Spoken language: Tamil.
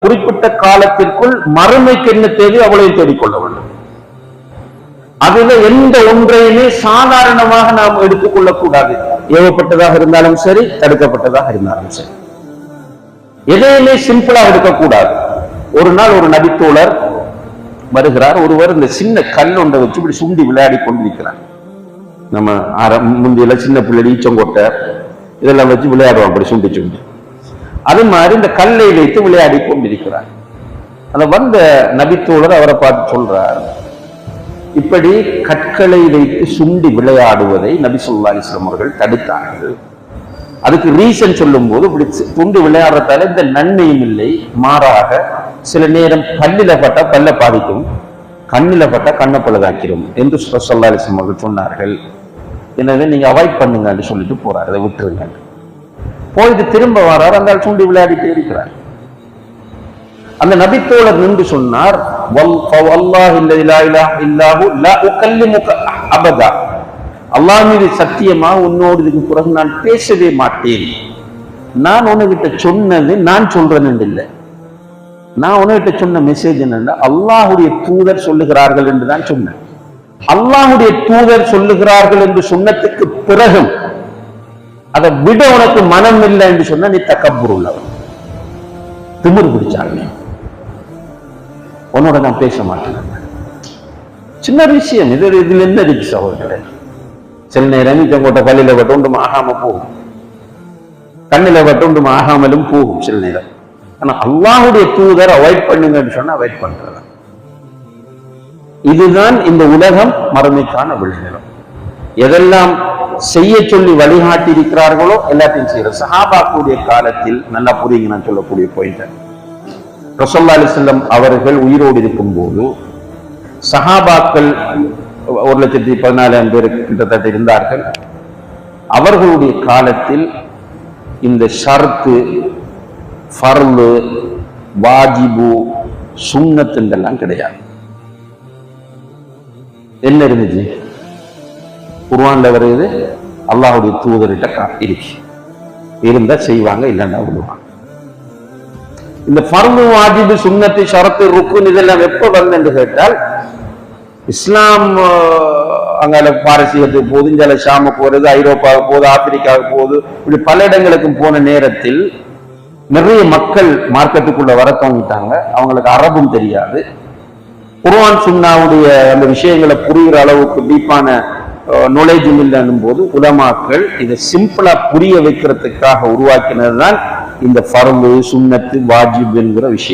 குறிப்பிட்ட காலத்திற்குள் மறுமைக்கு என்ன தேவை அவளையும் தேடிக்கொள்ள வேண்டும். அதுல எந்த ஒன்றையுமே சாதாரணமாக நாம் எடுத்துக்கொள்ள கூடாது. ஏவப்பட்டதாக இருந்தாலும் சரி தடுக்கப்பட்டதாக இருந்தாலும் சரி. எதையுமே சிம்பிளா எடுக்கக்கூடாது ஒரு நாள் ஒரு நபித்தோழர் வருகிறார். ஒருவர் இந்த சின்ன கல் ஒன்றை வச்சு இப்படி சுண்டி விளையாடி கொண்டிருக்கிறார். நம்ம ஆர- முந்தியில சின்ன பிள்ளை ஈச்சங்கொட்டை இதெல்லாம் வச்சு விளையாடுவோம் அப்படி சுண்டி சுண்டி. அது மாதிரி இந்த கல்லை வைத்து விளையாடி கொண்டிருக்கிறார். அந்த வந்த நபித்தோழர் அவரை பார்த்து சொல்றார் இப்படி கற்களை வைத்து சுண்டி விளையாடுவதை நபி சொல்லா இஸ்லாம் அவர்கள் தடுத்தார்கள். அதுக்கு ரீசன் சொல்லும் போது இப்படி துண்டு விளையாடுறதால இந்த நன்மையும் இல்லை. மாறாக சில நேரம் பல்லில பட்டா பல்ல பாதிக்கும் கண்ணில பட்டா கண்ணை பழுதாக்கிரும் என்று சொல்லா இஸ்லாம் அவர்கள் சொன்னார்கள். எனவே நீங்க அவாய்ட் பண்ணுங்கன்னு சொல்லிட்டு போறாரு. அதை விட்டுருங்க. போயிட்டு திரும்ப வரார் அந்த சூண்டி சுண்டி விளையாடிட்டே இருக்கிறார். அந்த நபித்தோழர் நின்று சொன்னார் "வல்- ஃபவல்லாஹி அல்லதி லா இலாஹ இல்லாஹு அபதா. அல்லாஹ் மீது சத்தியமா உன்னோடு இதுக்கு பிறகு நான் பேசவே மாட்டேன். நான் உனக்கிட்ட சொன்னது நான் சொல்றேன் இல்லை. நான் உனக்கிட்ட சொன்ன மெசேஜ் என்னன்னா அல்லாஹுடைய தூதர் சொல்லுகிறார்கள் என்று தான் சொன்னேன். அல்லாஹுடைய தூதர் சொல்லுகிறார்கள் என்று சொன்னதுக்கு பிறகும் அதை விட உனக்கு மனம் இல்லை என்று சொன்னா நீ தக்கப்புர் உள்ளவன். திமிர் பிடிச்சாங்க. உன்னோட நான் பேச மாட்டேன். சின்ன விஷயம். இது இதுல என்ன இருக்கு சகோதரர்களே சில நேரம் நீச்சங்கோட்டை பள்ளியில பட்டு ஆகாம போகும். கண்ணில பட்டு ஆகாமலும் போகும் சில நேரம். ஆனா அல்லாஹுடைய தூதர் அவாய்ட் பண்ணுங்கன்னு சொன்னா அவாய்ட் பண்றதா இதுதான் இந்த உலகம் மறுமைக்கான விழுநிலம் எதெல்லாம் செய்ய சொல்லி வழிகாட்டி இருக்கிறார்களோ எல்லாத்தையும் செய்யற சஹாபாக்குடைய காலத்தில் நல்லா புரியுங்க நான் சொல்லக்கூடிய பாயிண்ட் ரசோல்லா அலிசல்லம் அவர்கள் உயிரோடு இருக்கும் போது சஹாபாக்கள் ஒரு லட்சத்தி பதினாலாயிரம் பேர் கிட்டத்தட்ட இருந்தார்கள். அவர்களுடைய காலத்தில் இந்த ஷர்த்து ஃபர்லு வாஜிபு சுண்ணத்துங்கெல்லாம் கிடையாது. என்ன இருந்துச்சு? குர்வானில் வருது அல்லாஹுடைய தூதர்கிட்ட இருக்கு. இருந்தா செய்வாங்க இல்லைன்னா விடுவாங்க. இந்த ஃபர்து வாஜிபு சுன்னத்து ஷரத்து ருக்குன் இதெல்லாம் எப்ப வந்தேன்னு என்று கேட்டால் இஸ்லாம் அஹ், அங்கால பாரசீகத்துக்கு போகுது இந்தியால ஷாமுக்கு போறது ஐரோப்பாவுக்கு போகுது ஆப்பிரிக்காவுக்கு போகுது இப்படி பல இடங்களுக்கும் போன நேரத்தில் நிறைய மக்கள் மார்க்கெட்டுக்குள்ள வர துவங்கிட்டாங்க அவங்களுக்கு அரபும் தெரியாது. குர்வான் சுன்னாவுடைய அந்த விஷயங்களை புரிகிற அளவுக்கு டீப்பான நாலேஜும் இல்லைன்னும் போது உலமாக்கள் இதை சிம்பிளா புரிய வைக்கிறதுக்காக உருவாக்கினது தான் இந்த ஃபர்லு சுண்ணத்து வாஜிப் என்கிற விஷயம்.